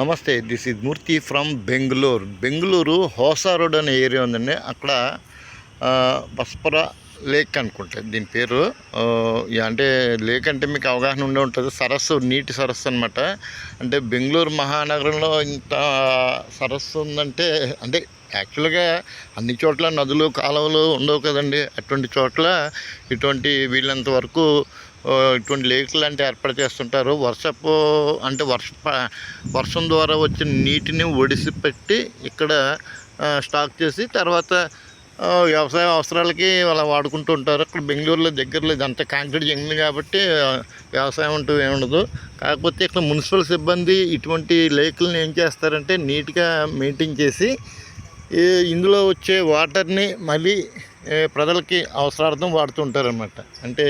నమస్తే this is Murthy from Bengaluru. Bengaluru Hosa road అనే area ఉందండి. అక్కడ బస్పర లేక్ అనుకుంటుంది దీని పేరు అంటే లేక్ అంటే మీకు అవగాహన ఉండే ఉంటుంది. సరస్సు నీటి సరస్సు అనమాట అంటే బెంగళూరు మహానగరంలో ఇంత సరస్సు ఉందంటే అంటే యాక్చువల్గా అన్ని చోట్ల నదులు కాలువలు ఉండవు కదండి. అటువంటి చోట్ల ఇటువంటి వీళ్ళంత వరకు ఇటువంటి లేకులు లాంటివి ఏర్పాటు చేస్తుంటారు. వర్షపు అంటే వర్ష వర్షం ద్వారా వచ్చిన నీటిని ఒడిసి పెట్టి ఇక్కడ స్టాక్ చేసి తర్వాత వ్యవసాయ అవసరాలకి అలా వాడుకుంటూ ఉంటారు. అక్కడ బెంగళూరులో దగ్గరలో ఇదంతా కాంక్రీట్ జంగిల్ కాబట్టి వ్యవసాయం అంటూ ఏమి ఉండదు. కాకపోతే ఇక్కడ మున్సిపల్ సిబ్బంది ఇటువంటి లేకులను ఏం చేస్తారంటే నీట్గా మెయింటైన్ చేసి ఇందులో వచ్చే వాటర్ని మళ్ళీ ప్రజలకి అవసరార్థం వాడుతూ ఉంటారన్నమాట. అంటే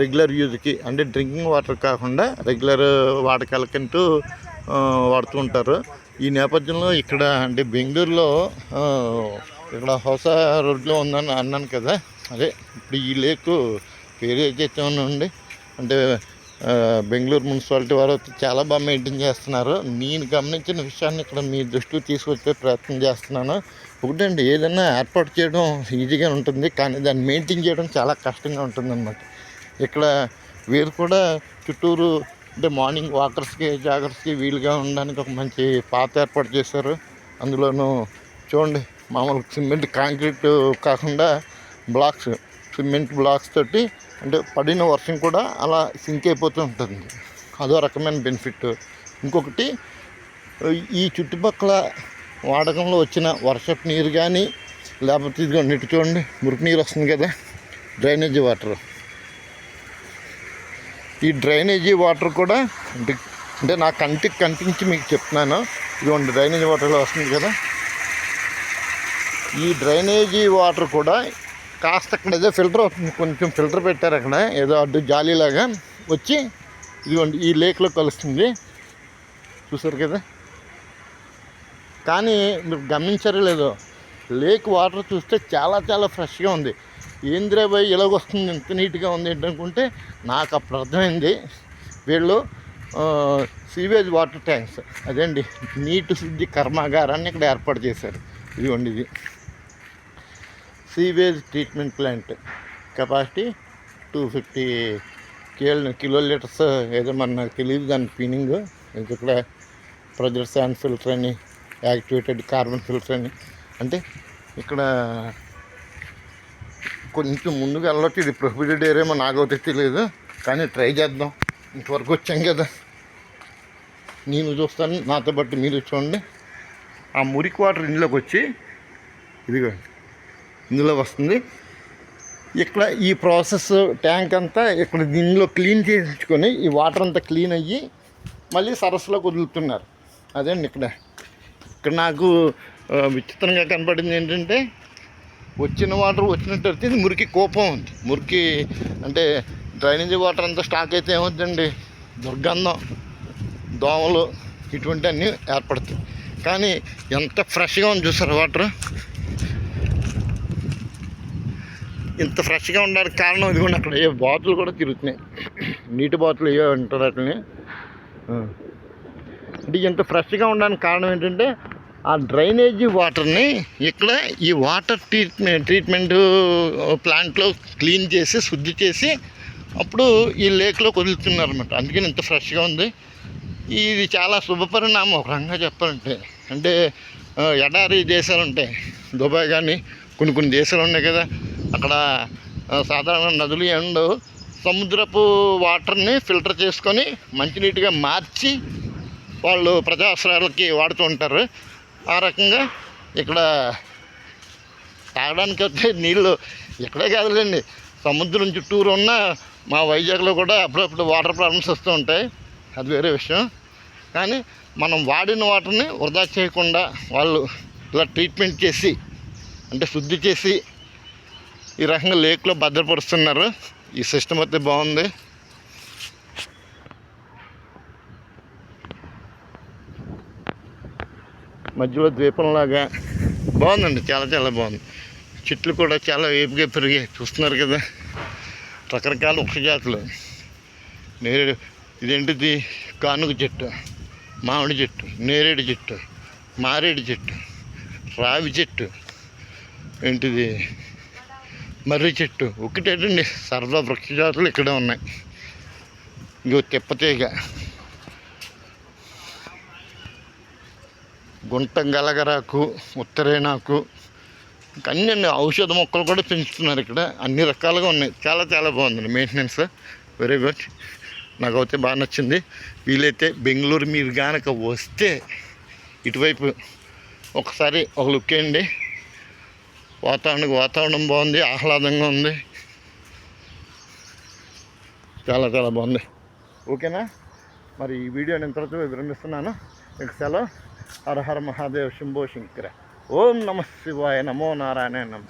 రెగ్యులర్ యూజ్కి అంటే డ్రింకింగ్ వాటర్ కాకుండా రెగ్యులర్ వాడకాలకంటూ వాడుతూ ఉంటారు. ఈ నేపథ్యంలో ఇక్కడ అంటే బెంగళూరులో ఇక్కడ హొస రోడ్లో ఉందని అన్నాను కదా. అదే ఇప్పుడు ఈ లేకు పేరు ఏదైతే ఉందండి అంటే బెంగళూరు మున్సిపాలిటీ వారు చాలా బాగా మెయింటైన్ చేస్తున్నారు. నేను గమనించిన విషయాన్ని ఇక్కడ మీ దృష్టికి తీసుకొచ్చే ప్రయత్నం చేస్తున్నాను. ఒకటండి ఏదైనా ఏర్పాటు చేయడం ఈజీగా ఉంటుంది కానీ దాన్ని మెయింటైన్ చేయడం చాలా కష్టంగా ఉంటుంది ఇక్కడ వీరు కూడా చుట్టూరు అంటే మార్నింగ్ వాకర్స్కి జాగర్స్కి వీలుగా ఉండడానికి ఒక మంచి పాత ఏర్పాటు చేశారు. అందులోనూ చూడండి మామూలు సిమెంట్ కాంక్రీట్ కాకుండా బ్లాక్స్ సిమెంట్ బ్లాక్స్ తోటి అంటే పడిన వర్షం కూడా అలా సింక్ అయిపోతూ ఉంటుంది. అదో రకమైన బెనిఫిట్. ఇంకొకటి ఈ చుట్టుపక్కల వాడకంలో వచ్చిన వర్షపు నీరు కానీ లేకపోతే ఇదిగో నీటి చూడండి మురికి నీరు వస్తుంది కదా డ్రైనేజీ వాటర్. ఈ డ్రైనేజీ వాటర్ కూడా అంటే అంటే నా కంటికి కనిపించి మీకు చెప్తున్నాను. ఇదిగోండి డ్రైనేజీ వాటర్లో వస్తుంది కదా. ఈ డ్రైనేజీ వాటర్ కూడా కాస్త అక్కడ ఏదో ఫిల్టర్ వస్తుంది కొంచెం ఫిల్టర్ పెట్టారు అక్కడ ఏదో అడ్డు జాలీలాగా వచ్చి ఇదిగోండి ఈ లేక్లో కలుస్తుంది. చూసారు కదా? కానీ మీరు గమనించారో లేదో లేక్ వాటర్ చూస్తే చాలా చాలా ఫ్రెష్గా ఉంది. ఏంద్రా బాయ్ ఇలాగొస్తుంది ఇంత నీట్గా ఉంది ఏంటనుకుంటే నాకు అప్పుడు అర్థమైంది. వీళ్ళు సీవేజ్ వాటర్ ట్యాంక్స్ అదండి నీటి శుద్ధి కర్మాగారాన్ని ఇక్కడ ఏర్పాటు చేశారు. ఇదిగోండి ఇది. Sewage treatment plant capacity two fifty Khel kilo litres. ఏదో మన నాకు తెలియదు దాని ఫీనింగ్ ఇది ఇక్కడ ప్రెజర్ శాండ్ ఫిల్టర్ అని యాక్టివేటెడ్ కార్బన్ ఫిల్టర్ అని. అంటే ఇక్కడ కొంచెం ముందుకు వెళ్ళొచ్చు ఇది ప్రొహిబిటెడ్ ఏరేమో నాకైతే తెలియదు కానీ ట్రై చేద్దాం. ఇంతవరకు వచ్చాం కదా. నేను చూస్తాను. నాతో బట్టి మీరు చూడండి. ఆ మురికి వాటర్ ఇందులోకి వచ్చి ఇదిగో ఇందులో వస్తుంది. ఇక్కడ ఈ ప్రాసెస్ ట్యాంక్ అంతా ఇక్కడ దీనిలో క్లీన్ చేయించుకొని ఈ వాటర్ అంతా క్లీన్ అయ్యి మళ్ళీ సరస్సులోకి వదులుతున్నారు. అదే ఇక్కడ? ఇక్కడ నాకు విచిత్రంగా కనపడింది ఏంటంటే వచ్చిన వాటర్ వచ్చినట్టు అయితే ఇది మురికి కోపం ఉంది. మురికి అంటే డ్రైనేజీ వాటర్ అంతా స్టాక్ అయితే ఏమవుతుందండి దుర్గంధం దోమలు ఇటువంటి అన్నీ ఏర్పడతాయి. కానీ ఎంత ఫ్రెష్గా ఉంది చూసారు వాటర్? ఇంత ఫ్రెష్గా ఉండడానికి కారణం ఇదిగోండి అక్కడ. ఏ బాతులు కూడా తిరుగుతున్నాయి. నీటి బాతులు ఏ అంటారు అట్లనే అంటే ఇంత ఫ్రెష్గా ఉండడానికి కారణం ఏంటంటే ఆ డ్రైనేజీ వాటర్ని ఇక్కడ ఈ వాటర్ ట్రీట్మెంట్ ట్రీట్మెంట్ ప్లాంట్లో క్లీన్ చేసి శుద్ధి చేసి అప్పుడు ఈ లేక్లోకి కుదులుతున్నారు అనమాట అందుకని ఇంత ఫ్రెష్గా ఉంది. ఇది చాలా శుభపరిణామం ఒక రకంగా చెప్పాలంటే. అంటే ఎడారి దేశాలు ఉంటాయి దుబాయ్ కానీ కొన్ని కొన్ని దేశాలు ఉన్నాయి కదా. అక్కడ సాధారణ నదులు అండ్ సముద్రపు వాటర్ని ఫిల్టర్ చేసుకొని మంచినీటిగా మార్చి వాళ్ళు ప్రజా అవసరాలకి వాడుతూ ఉంటారు. ఆ రకంగా ఇక్కడ తాగడానికి వచ్చే నీళ్ళు ఇక్కడే కాదులేండి. సముద్రం చుట్టూరు ఉన్న మా వైజాగ్లో కూడా అప్పుడప్పుడు వాటర్ ప్రాబ్లమ్స్ వస్తూ ఉంటాయి. అది వేరే విషయం. కానీ మనం వాడిన వాటర్ని వృధా చేయకుండా వాళ్ళు ఇలా ట్రీట్మెంట్ చేసి అంటే శుద్ధి చేసి ఈ రకంగా లేక్లో భద్రపరుస్తున్నారు. ఈ సిస్టమ్ అయితే బాగుంది. మధ్యలో ద్వీపంలాగా బాగుందండి చాలా చాలా బాగుంది. చెట్లు కూడా చాలా వేపుగా పెరిగాయి చూస్తున్నారు కదా. రకరకాల వృక్ష జాతులు నేరేడు ఇదేంటిది? కానుక చెట్టు మామిడి చెట్టు నేరేడు చెట్టు మారేడు చెట్టు రావి చెట్టు. ఏంటిది? మర్రి చెట్టు. ఒకటేటండి సరదా వృక్ష జాతులు ఇక్కడే ఉన్నాయి. ఇంకో తిప్పతీగ. గుంట గలగరాకు ఉత్తరేనాకు ఇంకా అన్ని అన్ని ఔషధ మొక్కలు కూడా పెంచుతున్నారు ఇక్కడ. అన్ని రకాలుగా ఉన్నాయి. చాలా చాలా బాగుంది. మెయింటెనెన్స్ వెరీ గుడ్ నాకు అయితే బాగా నచ్చింది. వీలైతే బెంగళూరు మీరు కనుక వస్తే ఇటువైపు ఒకసారి ఒక లుక్ వేయండి. వాతావరణం వాతావరణం బాగుంది. ఆహ్లాదంగా ఉంది. చాలా చాలా బాగుంది. ఓకేనా మరి ఈ వీడియో నేను తర్వాత విరమిస్తున్నాను. మీకు సెలవు. హర హర మహాదేవ్ శంభో శంకర. ఓం నమ శివాయ నమో నారాయణ నమ.